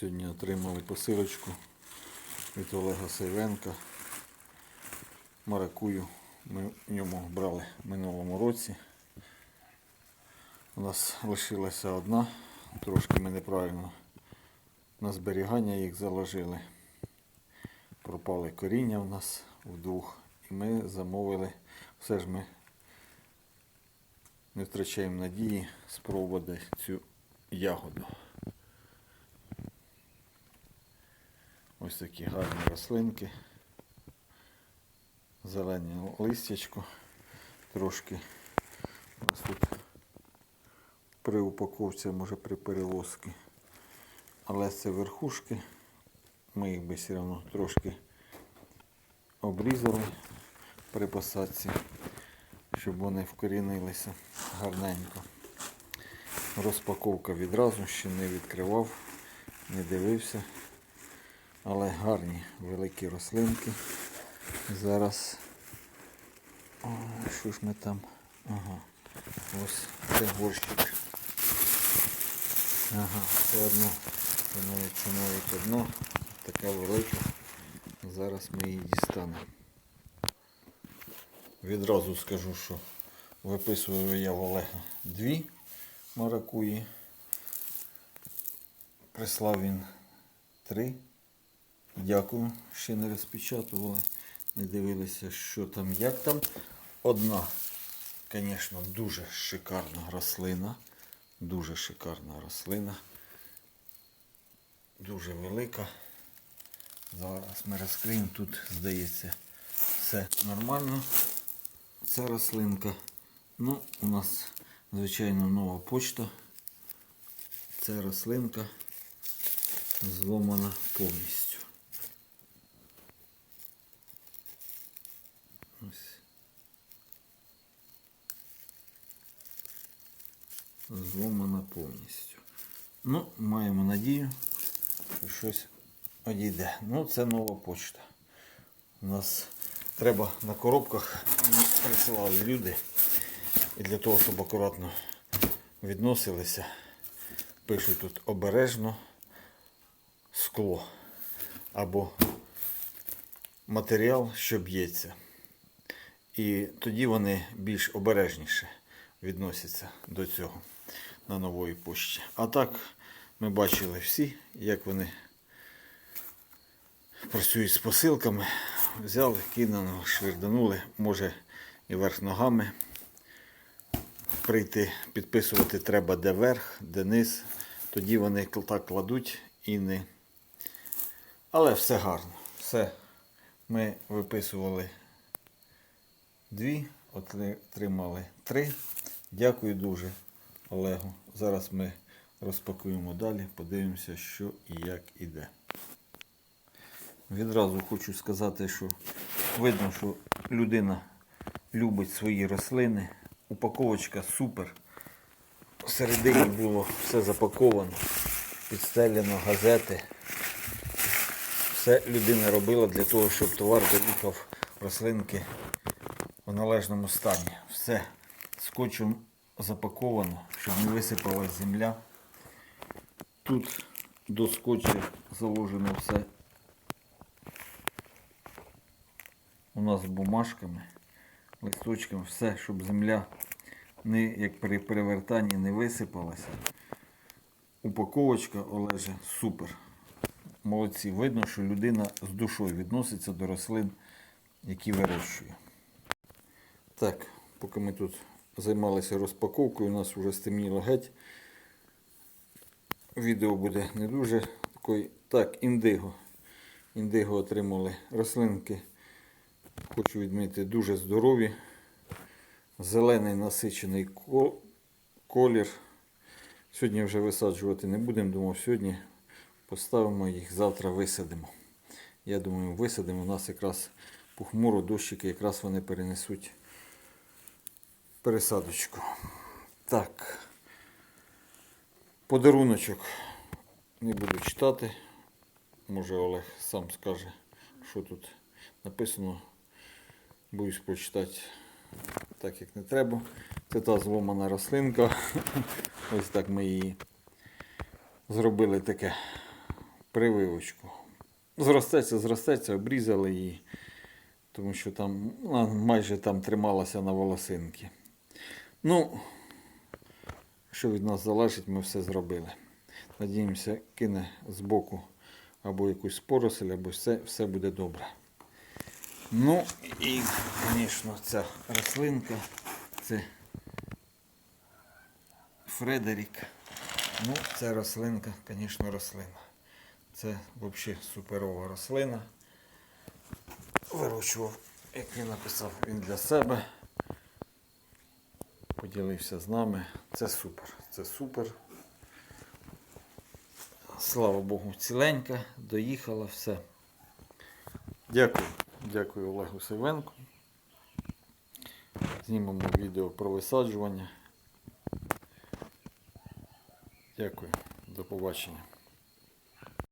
Сьогодні отримали посилочку від Олега Сейвенка. Маракую ми в ньому брали в минулому році. У нас лишилася одна, трошки ми неправильно на зберігання їх заложили. Пропали коріння в нас вдвох. І ми замовили, все ж ми не втрачаємо надії спробувати цю ягоду. Ось такі гарні рослинки. Зелені листячко. Трошки у нас тут при упаковці, може при перевозці. Але це верхушки. Ми їх би все одно трошки обрізали при посадці, щоб вони вкорінилися гарненько. Розпаковка відразу ще не відкривав, не дивився. Але гарні великі рослинки. Зараз. О, що ж ми там? Ага. Ось це горщик. Ага, це одно. Становиться навіть одно. Така велика. Зараз ми її дістанемо. Відразу скажу, що виписую я в Олега дві маракуї. Прислав він три. Дякую, ще не розпечатували, не дивилися, що там, як там. Одна, звісно, дуже шикарна рослина. Дуже шикарна рослина. Дуже велика. Зараз ми розкриємо. Тут, здається, все нормально. Ця рослинка. Ну, у нас, звичайно, нова почта. Ця рослинка зломана повністю. Ось. Зломана повністю. Ну, маємо надію, що щось одійде. Ну, це нова почта. У нас треба на коробках присилали люди. І для того, щоб акуратно відносилися, пишуть тут обережно скло або матеріал, що б'ється. І тоді вони більш обережніше відносяться до цього на нової пошті. А так ми бачили всі, як вони працюють з посилками. Взяли, кинули, швирданули, може і верх ногами. Прийти, підписувати треба де верх, де низ. Тоді вони так кладуть і не. Але все гарно. Все. Ми виписували дві, отримали три. Дякую дуже Олегу. Зараз ми розпакуємо далі, подивимося, що і як іде. Відразу хочу сказати, що видно, що людина любить свої рослини. Упаковочка супер. Всередині було все запаковано, підстелено газети. Все людина робила для того, щоб товар доїхав рослинки в належному стані. Все скотчем запаковано, щоб не висипалась земля. Тут до скотча заложено все у нас бумажками, листочками, все, щоб земля не, як при перевертанні не висипалася. Упаковочка Олеже супер. Молодці. Видно, що людина з душою відноситься до рослин, які вирощує. Так, поки ми тут займалися розпаковкою, у нас вже стемніло геть. Відео буде не дуже такий. Так, індиго. Індиго отримали рослинки. Хочу відмітити, дуже здорові. Зелений насичений колір. Сьогодні вже висаджувати не будемо, думав, сьогодні поставимо їх, завтра висадимо. Я думаю, висадимо. У нас якраз похмуро дощики, якраз вони перенесуть пересадочку. Так. Подаруночок не буду читати. Може Олег сам скаже, що тут написано. Боюсь прочитати так, як не треба. Це та зломана рослинка. Ось так ми її зробили таке прививочку. Зростеться, зростеться, обрізали її, тому що там майже там трималася на волосинки. Ну, що від нас залежить, ми все зробили. Надіємося, кине з боку або якусь поросль, або все, все буде добре. Ну і, звісно, ця рослинка це Фредерік. Ну, ця рослинка, звісно, рослина. Це взагалі суперова рослина. Вирощував, як він написав, він для себе. Поділився з нами. Це супер. Це супер. Слава Богу, ціленька, доїхала все. Дякую. Дякую Олегу Сивенку. Знімемо відео про висаджування. Дякую. До побачення.